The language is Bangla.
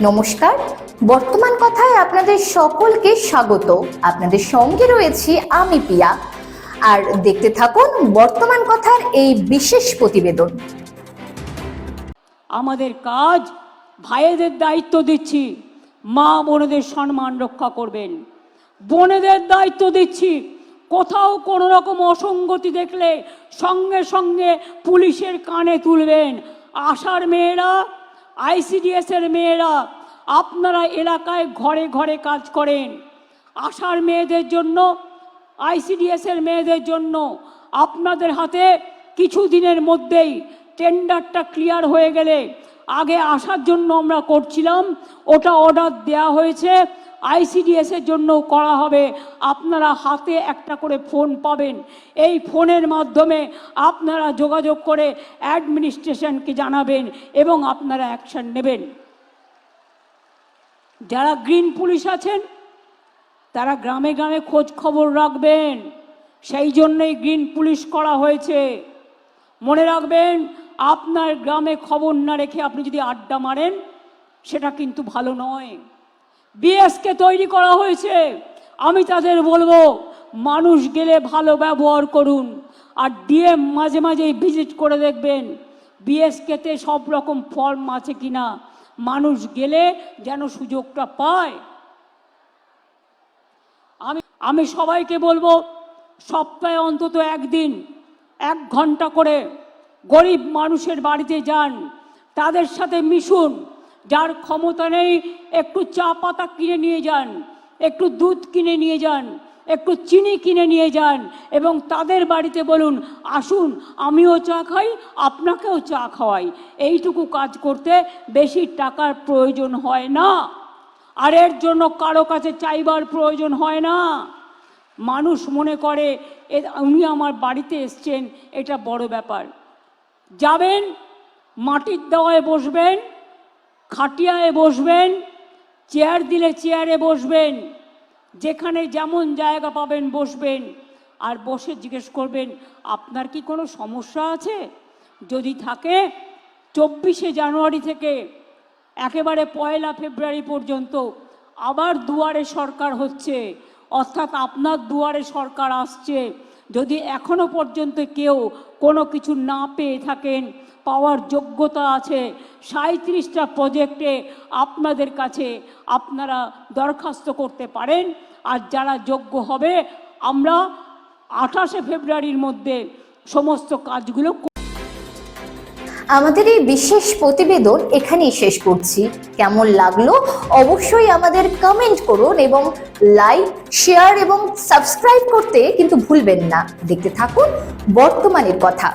নমস্কার। বর্তমান কথায় আপনাদের সকলকে স্বাগত। আপনাদের সঙ্গে রয়েছি আমি পিয়া। আর দেখতে থাকুন বর্তমান কথার এই বিশেষ প্রতিবেদন। আমাদের কাজ ভাইয়েদের দায়িত্ব দিচ্ছি। মা বোনেদের সম্মান রক্ষা করবেন। বোনেদের দায়িত্ব দিচ্ছি। কোথাও কোনো রকম অসঙ্গতি দেখলে সঙ্গে সঙ্গে পুলিশের কানে তুলবেন। আশার মেয়েরা আইসিডিএস এর মেয়েরা, আপনারা এলাকায় ঘরে ঘরে কাজ করেন। আশার মেয়েদের জন্য আইসিডিএসের মেয়েদের জন্য আপনাদের হাতে কিছু দিনের মধ্যেই টেন্ডারটা ক্লিয়ার হয়ে গেলে, আগে আসার জন্য আমরা করছিলাম, ওটা অর্ডার দেয়া হয়েছে। আইসিডিএস এর জন্য করা হবে। আপনারা হাতে একটা করে ফোন পাবেন। এই ফোনের মাধ্যমে আপনারা যোগাযোগ করে অ্যাডমিনিস্ট্রেশনকে জানাবেন এবং আপনারা অ্যাকশন নেবেন। যারা গ্রিন পুলিশ আছেন, তারা গ্রামে গ্রামে খোঁজ খবর রাখবেন। সেই জন্যই গ্রিন পুলিশ করা হয়েছে। মনে রাখবেন, আপনার গ্রামে খবর না রেখে আপনি যদি আড্ডা মারেন, সেটা কিন্তু ভালো নয়। বিএসকে তৈরি করা হয়েছে। আমি তাদের বলব, মানুষ গেলে ভালো ব্যবহার করুন। আর ডিএম মাঝে মাঝেই ভিজিট করে দেখবেন বিএসকেতে সব রকম ফর্ম আছে কিনা। মানুষ গেলে যেন সুযোগটা পায়। আমি আমি সবাইকে বলব, সপ্তাহে অন্তত একদিন, এক ঘণ্টা করে গরিব মানুষের বাড়িতে যান। তাদের সাথে মিশুন। যার ক্ষমতা নেই, একটু চা পাতা কিনে নিয়ে যান, একটু দুধ কিনে নিয়ে যান, একটু চিনি কিনে নিয়ে যান এবং তাদের বাড়িতে বলুন, আসুন, আমিও চা খাই, আপনাকেও চা খাওয়াই। এইটুকু কাজ করতে বেশি টাকার প্রয়োজন হয় না। আর এর জন্য কারও কাছে চাইবার প্রয়োজন হয় না। মানুষ মনে করে উনি আমার বাড়িতে এসছেন, এটা বড় ব্যাপার। যাবেন, মাটির দেওয়ায় বসবেন খাটিয়ায় বসবেন, চেয়ার দিলে চেয়ারে বসবেন, যেখানে যেমন জায়গা পাবেন বসবেন। আর বসে জিজ্ঞেস করবেন, আপনার কি কোনো সমস্যা আছে? যদি থাকে, চব্বিশে জানুয়ারি থেকে একেবারে পয়লা ফেব্রুয়ারি পর্যন্ত আবার দুয়ারে সরকার হচ্ছে। অর্থাৎ আপনার দুয়ারে সরকার আসছে। যদি এখনও পর্যন্ত কেউ কোনো কিছু না পেয়ে থাকেন পাওয়ার যোগ্যতা আছে সাঁত্রিশটা প্রজেক্টে আপনাদের কাছে আপনারা দরখাস্ত করতে পারেন। আর যারা যোগ্য হবে, আমরা আঠাশে ফেব্রুয়ারির মধ্যে সমস্ত কাজগুলো আমাদের এই বিশেষ প্রতিবেদন এখানেই শেষ করছি। কেমন লাগল অবশ্যই আমাদের কমেন্ট করুন এবং লাইক শেয়ার এবং সাবস্ক্রাইব করতে কিন্তু ভুলবেন না। দেখতে থাকুন বর্তমানের কথা।